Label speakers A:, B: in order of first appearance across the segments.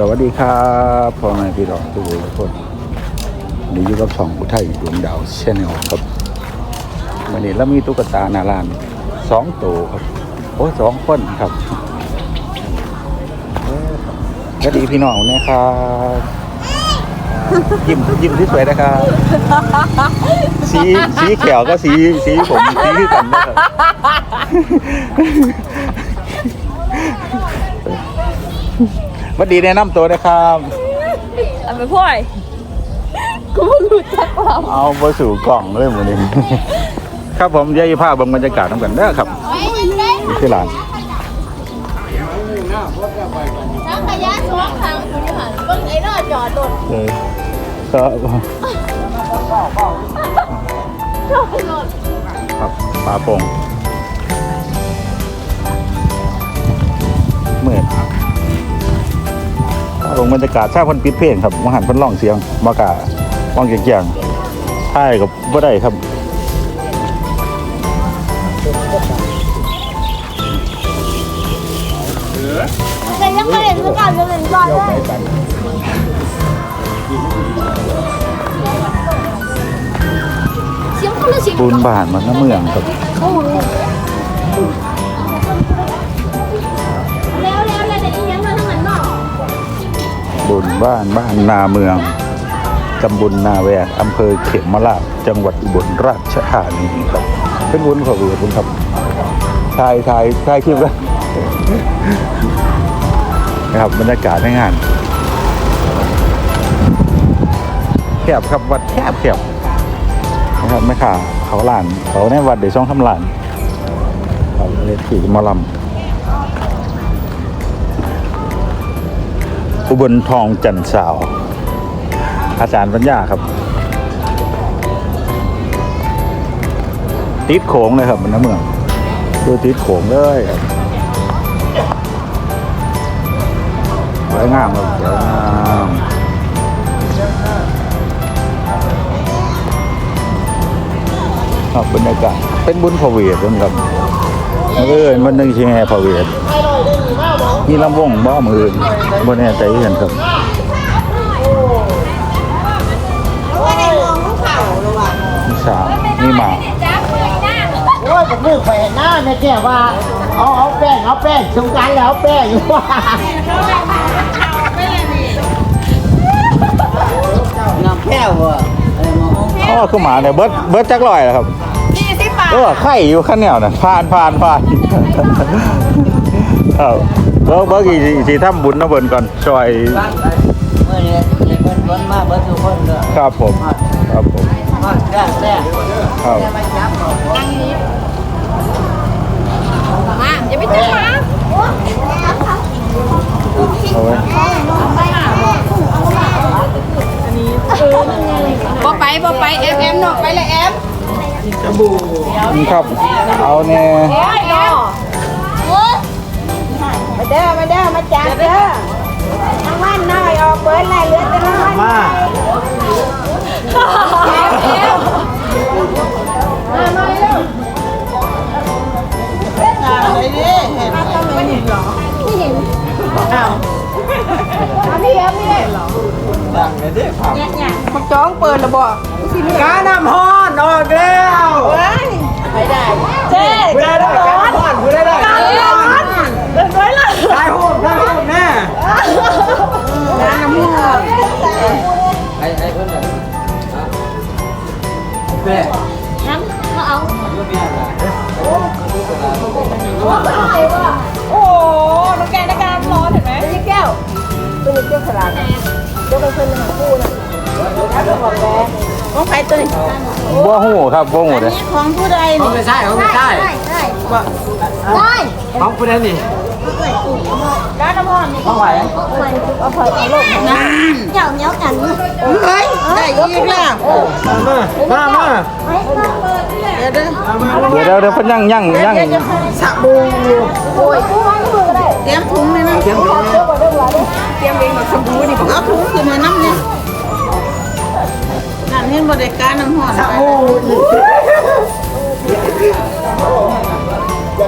A: สวัสดีครับพ่อแม่พี่น้องทุกคนทุกคนนี่อยู่กับช่องอุทัยดวงดาวเชแนลครับวันนี้เรามีตุ๊กตาหนาลานสองตัวครับโอ้สองคนครับสวัสดีพี่น้องนะครับยิ้มยิ้มที่สวยนะครับสีสีเขียวก็สีสีผมสีคือกันนะครับ วัสดีแนะนำตัวนะครับ
B: เอาไปพ่อยกูเพิ่งรู้จักเรา
A: เอาไปสู่กล่องเลยหมือนี้ ครับผมยายภาพเบางบรรยากาศทั้งกันเด้อครับนี่คือร้าน
B: ทั้งขยะสองทางคุณหันเบิ่งไอ้รอดจอดรถ
A: เลยก็
B: จอดรถ
A: ครับปลาโป่งเมื่อ ลงบรรยากาศชาพันปิดเพลงครับมหันเพันร้องเสียงมากาว่างเกียงๆท่ายกับบ่ได้ครับ
B: แต่ยังไม่เห็นสักการเลยจอดเลยเสียงคนละเสียง
A: บุญบานมันน้ำเมืองครับ บุญบ้านบ้านนาเมืองตำบลนาแวงอำเภอเขมราชจังหวัดอุบลราชธานีครับเป็นบุญขอเวียคุณครับถ่ายถ่ายถ่ายคลิปกันนะครับบรรยากาศในงานแคบครับวัดแคบแคบนะครับไม่ค่ะเขาหลานเขาในวัดเดี๋ยวช่องทำหลานเขาเลยขี่มอลำ อุบลทองจันทร์สาว อาจารย์ปัญญาครับ ติดโขงเลยครับมันน้ำเมืองดูติดโขงเลยครับสวยงามครับสวยงามครับบรรยากาศเป็นบุญพระเวทด้วยครับเออมันนึงชิแห่พระเวท มีลำวงบ้ามืออื่นบนแน่ใจเห็นครับมีสามมีหมา
C: โอ้ยผมมือแขวนหน้าเนี่ยแกว่าเอาเอาแป้งเอาแป้งสงกรารแล้วเอาแป้งอยู่ว่าน้ำแก้วอะ
A: อ๋อคือหมาเนี่ยเบิร์ดเบิร์ดจักรลอยเหรอครับ
B: นี่สิบบาท
A: เออไข่อยู่ข้างแนวน่ะผ่านผ่านผ่านครับ เบิร์ดเบิร์ดกี่สีทำบุญนะเบิร์นก่อนช่วย
C: เมื่อเนี่ยเพิ่นเพิ่นมาเบิดทุกคนเลย
A: ครับผมครับผม
C: มาแซ่บแซ่บ
A: ครับ
B: มาอย่าไปจับหมา
A: เอาไว้
B: บ่ไปบ่ไปเอฟเอ็มเนาะไปเลยเอ็ม
A: นี่ครับเอาแน่
B: เนาะ
D: มา เด้อมาเด้อมาจับเด้อรางวัลน้อยออกเปิดไล่เหลือแต่รางวัล
C: มา
B: เอ็มเอ็ม
C: อะไรดิเห็น
D: อันนี้อันนี้
C: ดังเลยดิผับ
D: มันจ้องเปิดระบบ
C: กาน้ำฮ้อนออกแล้ว
D: เจ๊
C: ผู้ได้ได้กาน้ำฮ้อนผู้ได้ได้
D: ไว้เลย
C: ได้หูได้หูแน่
D: น้ำมูก
C: ไอ้ไอ้เพิ่นน่ะแม่
B: น้ำมาเอา
D: โอ้น้องแกในการร้อนเห็นไหมนี่แก้วตัวนี้แก้วสลัดยกเป็นคนหาคู่นะแล้วก็บอกแกของใครตัวนี้
A: บ่หูครับบ่หูเลย
D: ของผู้ใด
C: เขา
D: นี่
C: ไม่ใช่เขาไม่ใช่
D: ได้
C: ของผู้ใดนี่
D: ร้านน้ำมันนี่
C: ของไหว
D: เอาเผยเอาลงนั่ นเจ้าเนี้ยกันเฮ้ยได้อีกแล้ว
C: มามามา
D: เดี๋ยวเด้อ
A: เดี๋ยวเดี๋ยวเดี๋ยวเพิ่นยังยังยัง
C: สบู
D: โอ้ยเตรียมถุงเลยนะเตรียมถุงเตรียมเองแบบสบู่นี่เอาถุงขึ้นมาน้ำเนี่ยนั่นเห็นบริการน้ำหอม
C: สบู
D: ส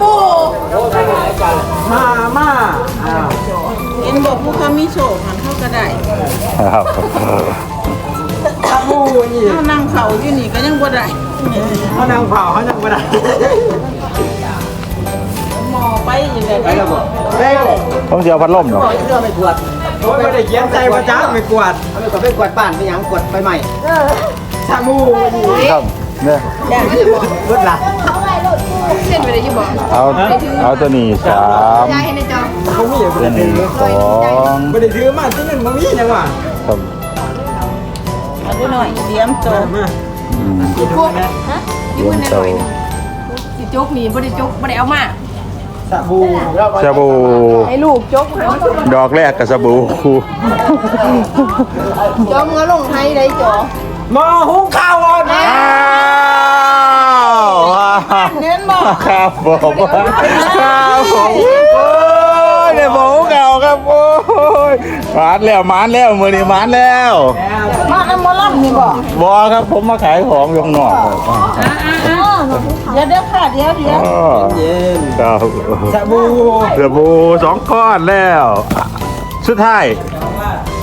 D: บู่
C: มามาอ้าว
D: เห็นยังบอกผู้เขามีโชคหันเข้าก็ได้
A: ครับ
C: ชาบูนี่
D: เขานั่งเขาอยู่นี่ก็ยังบ่ได้
C: เขานางเผาเขานางบ่ได้
D: หมอไปอย่างไร
C: ไปแล้วบ่ได้เลย
A: ต้องเสียพัดลมเนาะ
C: ขอเสื้อไปกวดโอ้ยไม่ได้เขียนใจว่าจ้าไปกวดเอาไปกวดไปกวดบ้านไปหยังกวดไปใหม่ชาบูนี่
A: ครับเนี่ย
C: เบิดละ
B: นไปเลยยี่บอก
A: เอาเอาตัวนี้สาม
B: ยายให้ในจอ
C: เขามีอย่าง
A: ตัวนี้สอง
C: ไม่ได้ถือมาที่นั่นมันมีนะว่ะ
A: ครับ
D: เอาไปหน่อยเลี้ยมโต
C: มา
A: อืม
B: พวกฮะ
A: รวมโต
B: สิจกนี่บ่ได้จกบ่ได้เอามา
C: ชาบู
A: สบู่
D: ให้ลูกจกให้
A: ดอกแรกกับสบู่
B: จอมเงาลงให้ได้จอ
C: มาหุงข้าวอ่อน
A: อ้าวเน้นบอก ครับผมครับผมโอ้ยเดี๋ยวผมเก่าครับโอ้ยมานแล้วมานแล้วมือนี้มานแล้ว
D: มาน้ำมอลัมนี่บอก
A: บอครับผมมาขายของอยข้างนอกครับ
D: เดี๋ยวเดี๋ยวค่ะเดี๋ยวเดี๋ยว
A: อ๋อ
C: เย็น
A: ครับ
C: ชาบู
A: สบู่สองก้อนแล้ว สุดท้าย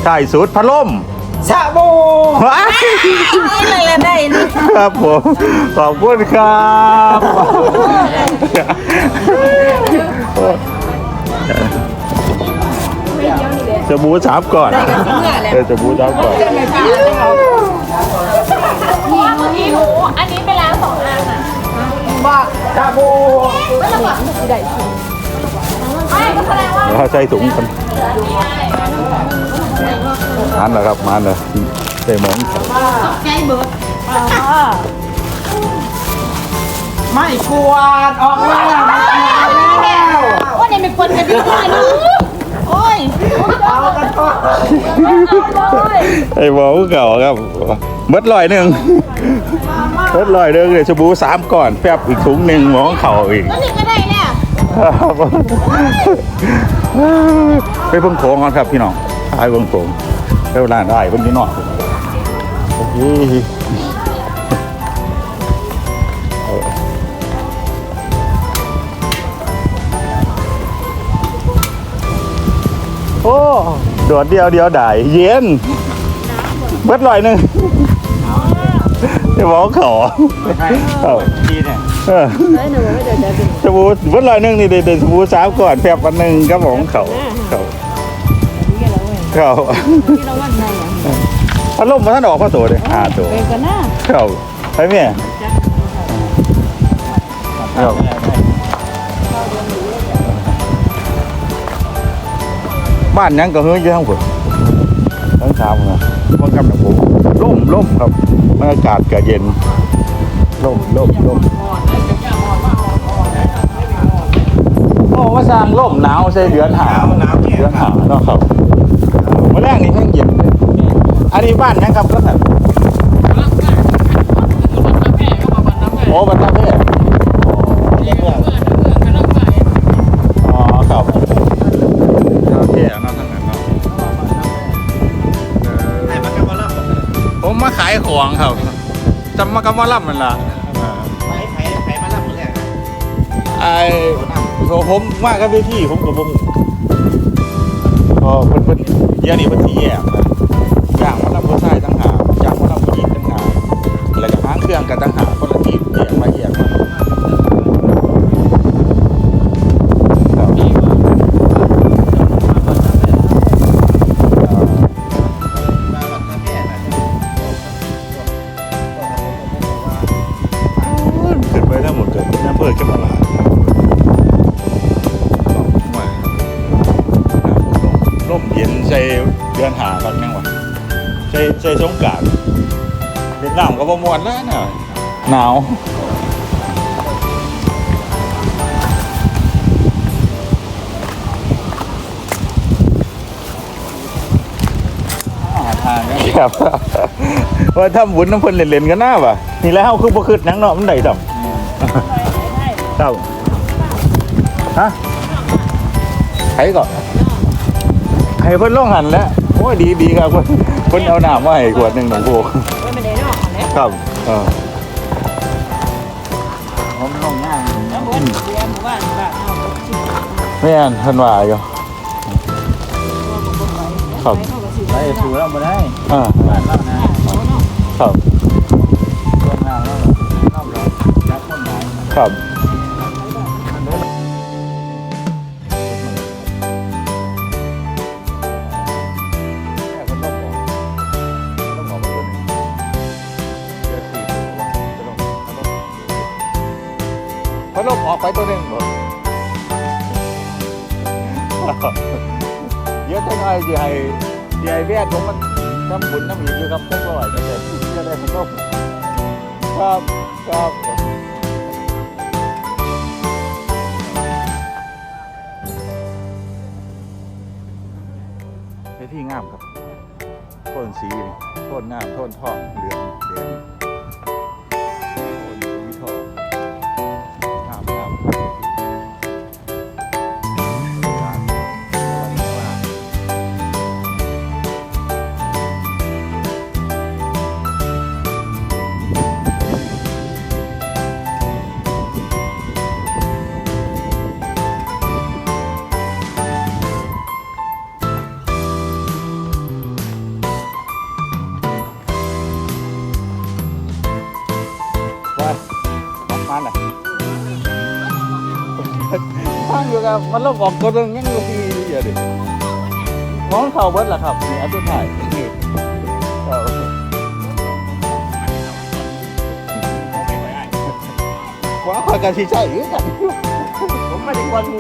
A: ท้ายสุดพัดลม
C: ชาบู
A: ว้าย
D: นี่แหละได้นี่
A: ครับผมขอบคุณครับสบู่สามก่อนเออสบู่สามก่อน
B: นี่หมูอันนี้ไปแล้วสองอันอะ
C: ชาบู
B: ไม่ก็แสดงว่า
A: เราใส่ถุงกันมันเหรอครับมันเหรอใส่หมอง
B: ใจเบิด
C: ไม่กวาดออกมาแล้ว
B: ว่าเนี่ยเป็นคนกันดีมากนะโอ้ย
C: เอากันต่อ
A: ไอ้หมองเก่าครับเบิดลอยหนึ่งเบิดลอยหนึ่งเลยสบู่สามก่อนแป๊บอีกถุงหนึ่งหมองเข่าอีก
B: แล้วนี่ก็ได้เนี่ย
A: ครับไปเพิ่งโขงก่อนครับพี่น้องทายเพิ่งโขงไปเวลาได้เพิ่งที่นอกโอ้โหโอ้โดดเดียวเดียวได้เย็นเบิดลอยหนึ่งไอ้หมอขอเอา
C: ดีเนี่ย
A: เออสบู่เบิดลอยหนึ่งนี่เด็ดสบู่สามก่อนแพบอันหนึ่งครับผมเขาเขาเขาพัดลมมาท่านออกพระโตเลยห้าตัว
D: เป็นกันนะ
A: เขาไปเมียเขาบ้านยังก็เฮ้ยเยอะทั้งหมดทั้งสามนะมันกำลังผมร่มร่มครับบรรยากาศก็เย็นร่มร่มร่ม มาสร้างร่มหนาวใช่เดือนหาเดือนหาเนาะครับเมื่อแรกนี่แห้งเย็นเลยอันนี้บ้านยังครับก็แบบโอ้บันทับเพศอ๋อครับบันทับเพศเนาะทั้งนั้นเนาะเออ
C: ไหนมันกันมาแล้ว
A: ผมมาขายของครับจำมากำว่าล่ำมันล่ะอ่า
C: ไผ่ไผ่ไผ่มาแล้วแรก
A: ไอ้ โซผมมากับพี่ผมกับผมอ๋อเพิ่นเพิ่นเดี๋ยวนี้เพิ่นที่แยกนะย่างมาลำผู้ชายตั้งหากย่างมาลำผู้หญิงตั้งหากแล้วก็หางเครื่องกันตั้งหาก ใส่ใส่สงกรารเป็นน้ำก็บ่มวนแล้วน่ะหนาว ครับ ว่าทำบุญน้ำเพิ่นเล่นๆกันหน้าป่ะนี่แล้วคือบ่คืดหนังเนาะมันได้ดอกเจ้าฮะใครก่อนให้เพิ่นลงหันแล้วโอ้ยดีดีครับเพิ่นเพิ่นเอาน้ำมาให้ขวดหนึงหนองโพ
D: ไม่ได้นอกแล้ว
A: ครับเออ
C: ผมลงง่าย
D: แล้วบนเรียนบ้านบ้านเอา
A: แม่นเพิ่นว่าอยู่
D: บ
A: ครับ
C: ไปสู่เราบ่ได้
A: อ่า
C: บ้านเรานะครับช่วงหน้าเราเราเราจับคนหลาย
A: ครับ พัดลมออกไปตัวหนึ่งบ่เยอะจังเลยสิให้สิให้แวดผมมันน้ำบุญน้ำอีกอยู่ครับจังหวะจังแต่จะได้พัดลมครับครับที่งามครับโทนสีนี่โทนงามโทนทองเหลืองแดง กับมันเราบออกตัวหนึงยังอยู่ที่อย่าดิมองเข่าเบิร์ดล่ะครับนี่อันสุดท้ายว้าวกันที่ใช่หรือกัน
C: ผมไม่ได้กวนงู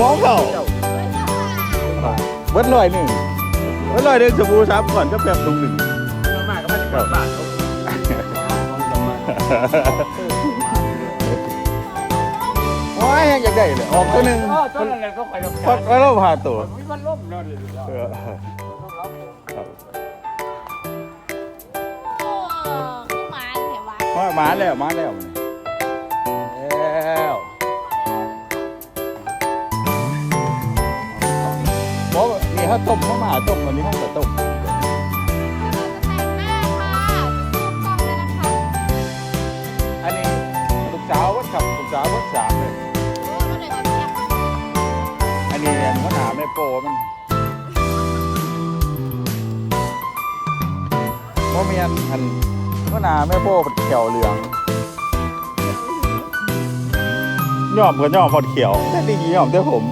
A: มองเข่าเบิร์ดลอยหนึ่งเบิร์ดลอยหนึ่งสบู่ซับก่อนก็แบบตรงหนึ่ง
C: มากก็ไม่ได้กวนบ้าน เขา
A: ว้ายยังอยากได้เลยออกตัวหนึ่ง
C: ตอนนั้นก็ไปรับ
A: พอแล้วเราผ่าตัว
C: มีมันล่มแล้วเลย
A: เออครับ
B: โอ้คือหมาเห็นวะ
A: มามาแล้วมาแล้วแล้วบอกว่านี่เขาต้มเขามาต้มวันนี้เขาจะต้ม แม่โปมันว่ามีอันอันหัวหน้าแม่โปเป็นเขียวเหลืองย่อมกับย่อมพอดเขียวแต่ดีย่อมแต่ผม